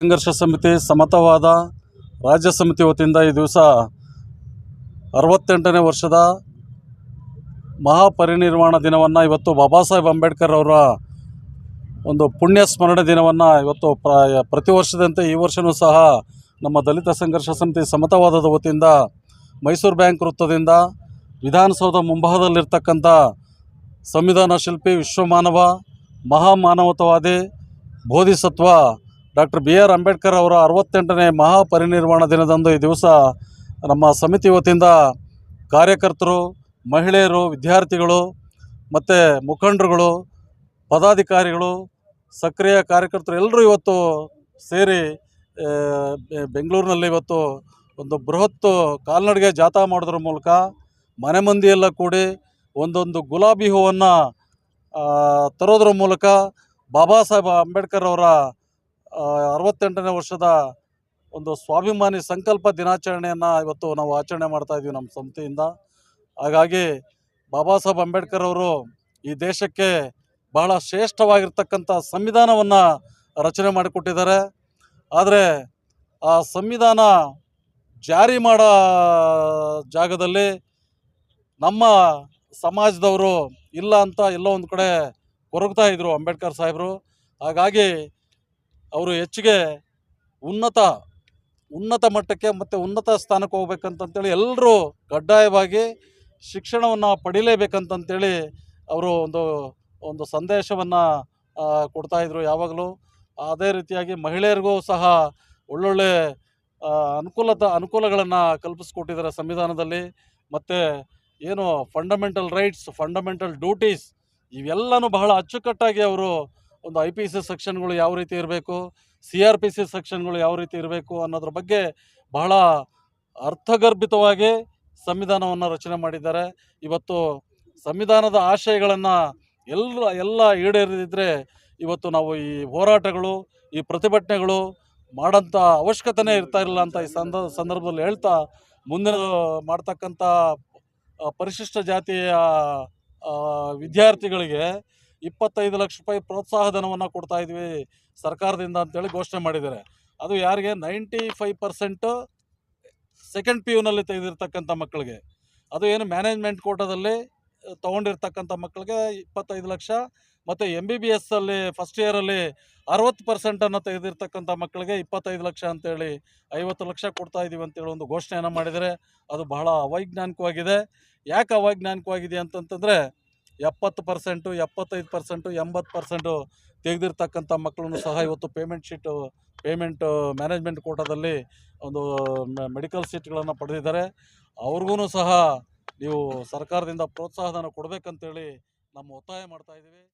ಸಂಘರ್ಷ ಸಮಿತಿ ಸಮತವಾದ ರಾಜ್ಯ ಸಮಿತಿ ವತಿಯಿಂದ ಈ ದಿವಸ ಅರವತ್ತೆಂಟನೇ ವರ್ಷದ ಮಹಾಪರಿನಿರ್ವಾಣ ದಿನವನ್ನು ಇವತ್ತು ಬಾಬಾ ಸಾಹೇಬ್ ಅಂಬೇಡ್ಕರ್ ಅವರ ಒಂದು ಪುಣ್ಯ ಸ್ಮರಣೆ ದಿನವನ್ನು ಇವತ್ತು ಪ್ರ, ಪ್ರತಿ ವರ್ಷದಂತೆ ಈ ವರ್ಷವೂ ಸಹ ನಮ್ಮ ದಲಿತ ಸಂಘರ್ಷ ಸಮಿತಿ ಸಮತವಾದದ ವತಿಯಿಂದ ಮೈಸೂರು ಬ್ಯಾಂಕ್ ವೃತ್ತದಿಂದ ವಿಧಾನಸೌಧ ಮುಂಭಾಗದಲ್ಲಿರ್ತಕ್ಕಂಥ ಸಂವಿಧಾನ ಶಿಲ್ಪಿ ವಿಶ್ವಮಾನವ ಮಹಾಮಾನವತವಾದಿ ಬೋಧಿಸತ್ವ ಡಾಕ್ಟರ್ ಬಿ ಆರ್ ಅಂಬೇಡ್ಕರ್ ಅವರ ಅರವತ್ತೆಂಟನೇ ಮಹಾಪರಿನಿರ್ವಾಣ ದಿನದಂದು ಈ ದಿವಸ ನಮ್ಮ ಸಮಿತಿ ವತಿಯಿಂದ ಕಾರ್ಯಕರ್ತರು, ಮಹಿಳೆಯರು, ವಿದ್ಯಾರ್ಥಿಗಳು ಮತ್ತು ಮುಖಂಡರುಗಳು, ಪದಾಧಿಕಾರಿಗಳು, ಸಕ್ರಿಯ ಕಾರ್ಯಕರ್ತರು ಎಲ್ಲರೂ ಇವತ್ತು ಸೇರಿ ಬೆಂಗಳೂರಿನಲ್ಲಿ ಇವತ್ತು ಒಂದು ಬೃಹತ್ ಕಾಲ್ನಡಿಗೆ ಜಾಥಾ ಮಾಡೋದ್ರ ಮೂಲಕ ಮನೆ ಮಂದಿಯೆಲ್ಲ ಕೂಡಿ ಒಂದೊಂದು ಗುಲಾಬಿ ಹೂವನ್ನು ತರೋದ್ರ ಮೂಲಕ ಬಾಬಾ ಸಾಹೇಬ್ ಅಂಬೇಡ್ಕರ್ ಅವರ ಅರವತ್ತೆಂಟನೇ ವರ್ಷದ ಒಂದು ಸ್ವಾಭಿಮಾನಿ ಸಂಕಲ್ಪ ದಿನಾಚರಣೆಯನ್ನು ಇವತ್ತು ನಾವು ಆಚರಣೆ ಮಾಡ್ತಾ ಇದ್ದೀವಿ ನಮ್ಮ ಸಂಸ್ಥೆಯಿಂದ. ಹಾಗಾಗಿ ಬಾಬಾ ಸಾಹೇಬ್ ಅಂಬೇಡ್ಕರ್ ಅವರು ಈ ದೇಶಕ್ಕೆ ಬಹಳ ಶ್ರೇಷ್ಠವಾಗಿರ್ತಕ್ಕಂಥ ಸಂವಿಧಾನವನ್ನು ರಚನೆ ಮಾಡಿಕೊಟ್ಟಿದ್ದಾರೆ. ಆದರೆ ಆ ಸಂವಿಧಾನ ಜಾರಿ ಮಾಡೋ ಜಾಗದಲ್ಲಿ ನಮ್ಮ ಸಮಾಜದವರು ಇಲ್ಲ ಅಂತ ಎಲ್ಲೋ ಒಂದು ಕಡೆ ಕೊರಗ್ತಾ ಇದ್ದರು ಅಂಬೇಡ್ಕರ್ ಸಾಹೇಬರು. ಹಾಗಾಗಿ ಅವರು ಹೆಚ್ಚಿಗೆ ಉನ್ನತ ಉನ್ನತ ಮಟ್ಟಕ್ಕೆ ಮತ್ತು ಉನ್ನತ ಸ್ಥಾನಕ್ಕೆ ಹೋಗ್ಬೇಕಂತಂತೇಳಿ ಎಲ್ಲರೂ ಕಡ್ಡಾಯವಾಗಿ ಶಿಕ್ಷಣವನ್ನು ಪಡಿಲೇಬೇಕಂತಂತೇಳಿ ಅವರು ಒಂದು ಒಂದು ಸಂದೇಶವನ್ನು ಕೊಡ್ತಾಯಿದ್ರು ಯಾವಾಗಲೂ. ಅದೇ ರೀತಿಯಾಗಿ ಮಹಿಳೆಯರಿಗೂ ಸಹ ಒಳ್ಳೊಳ್ಳೆ ಅನುಕೂಲತ, ಅನುಕೂಲಗಳನ್ನು ಕಲ್ಪಿಸ್ಕೊಟ್ಟಿದ್ದಾರೆ ಸಂವಿಧಾನದಲ್ಲಿ. ಮತ್ತು ಏನು ಫಂಡಮೆಂಟಲ್ ರೈಟ್ಸ್ ಫಂಡಮೆಂಟಲ್ ಡ್ಯೂಟೀಸ್ ಇವೆಲ್ಲನೂ ಬಹಳ ಅಚ್ಚುಕಟ್ಟಾಗಿ ಅವರು ಒಂದು ಐ ಪಿ ಸಿ ಸೆಕ್ಷನ್ಗಳು ಯಾವ ರೀತಿ ಇರಬೇಕು ಸಿ ಆರ್ ಪಿ ಸಿ ಸೆಕ್ಷನ್ಗಳು ಯಾವ ರೀತಿ ಇರಬೇಕು ಅನ್ನೋದ್ರ ಬಗ್ಗೆ ಬಹಳ ಅರ್ಥಗರ್ಭಿತವಾಗಿ ಸಂವಿಧಾನವನ್ನು ರಚನೆ ಮಾಡಿದ್ದಾರೆ. ಇವತ್ತು ಸಂವಿಧಾನದ ಆಶಯಗಳನ್ನು ಎಲ್ಲ ಎಲ್ಲ ಈಡೇರಿದ್ರೆ ಇವತ್ತು ನಾವು ಈ ಹೋರಾಟಗಳು, ಈ ಪ್ರತಿಭಟನೆಗಳು ಮಾಡೋಂಥ ಅವಶ್ಯಕತೆನೇ ಇರ್ತಾ ಇರಲಿಲ್ಲ ಅಂತ ಈ ಸಂದ, ಸಂದರ್ಭದಲ್ಲಿ ಹೇಳ್ತಾ ಮುಂದಿನ ಮಾಡ್ತಕ್ಕಂಥ ಪರಿಶಿಷ್ಟ ಜಾತಿಯ ವಿದ್ಯಾರ್ಥಿಗಳಿಗೆ ಇಪ್ಪತ್ತೈದು ಲಕ್ಷ ರೂಪಾಯಿ ಪ್ರೋತ್ಸಾಹ ಧನವನ್ನು ಕೊಡ್ತಾ ಇದ್ವಿ ಸರ್ಕಾರದಿಂದ ಅಂತೇಳಿ ಘೋಷಣೆ ಮಾಡಿದ್ದಾರೆ. ಅದು ಯಾರಿಗೆ? Ninety five percent second P ಯುನಲ್ಲಿ ತೆಗೆದಿರ್ತಕ್ಕಂಥ ಮಕ್ಕಳಿಗೆ. ಅದು ಏನು ಮ್ಯಾನೇಜ್ಮೆಂಟ್ ಕೋಟಾದಲ್ಲಿ ತೊಗೊಂಡಿರ್ತಕ್ಕಂಥ ಮಕ್ಕಳಿಗೆ ಇಪ್ಪತ್ತೈದು ಲಕ್ಷ ಮತ್ತು ಎಂ ಬಿ ಬಿ ಎಸ್ಸಲ್ಲಿ ಫಸ್ಟ್ ಇಯರಲ್ಲಿ ಅರವತ್ತು ಪರ್ಸೆಂಟನ್ನು ತೆಗೆದಿರ್ತಕ್ಕಂಥ ಮಕ್ಕಳಿಗೆ ಇಪ್ಪತ್ತೈದು ಲಕ್ಷ ಅಂತೇಳಿ ಐವತ್ತು ಲಕ್ಷ ಕೊಡ್ತಾ ಇದ್ದೀವಿ ಅಂತೇಳಿ ಒಂದು ಘೋಷಣೆಯನ್ನು ಮಾಡಿದರೆ ಅದು ಬಹಳ ಅವೈಜ್ಞಾನಿಕವಾಗಿದೆ. ಯಾಕೆ ಅವೈಜ್ಞಾನಿಕವಾಗಿದೆ ಅಂತಂತಂದರೆ ಎಪ್ಪತ್ತು ಪರ್ಸೆಂಟು, ಎಪ್ಪತ್ತೈದು ಪರ್ಸೆಂಟು, ಎಂಬತ್ತು ಪರ್ಸೆಂಟು ತೆಗೆದಿರ್ತಕ್ಕಂಥ ಮಕ್ಕಳನ್ನು ಸಹ ಇವತ್ತು ಪೇಮೆಂಟ್ ಶೀಟು ಪೇಮೆಂಟ್ ಮ್ಯಾನೇಜ್ಮೆಂಟ್ ಕೋಟಾದಲ್ಲಿ ಒಂದು ಮೆಡಿಕಲ್ ಸೀಟ್ಗಳನ್ನು ಪಡೆದಿದ್ದಾರೆ. ಅವ್ರಿಗೂ ಸಹ ನೀವು ಸರ್ಕಾರದಿಂದ ಪ್ರೋತ್ಸಾಹಧನ ಕೊಡಬೇಕಂತೇಳಿ ನಮ್ಮ ಒತ್ತಾಯ ಮಾಡ್ತಾ ಇದ್ದೀವಿ.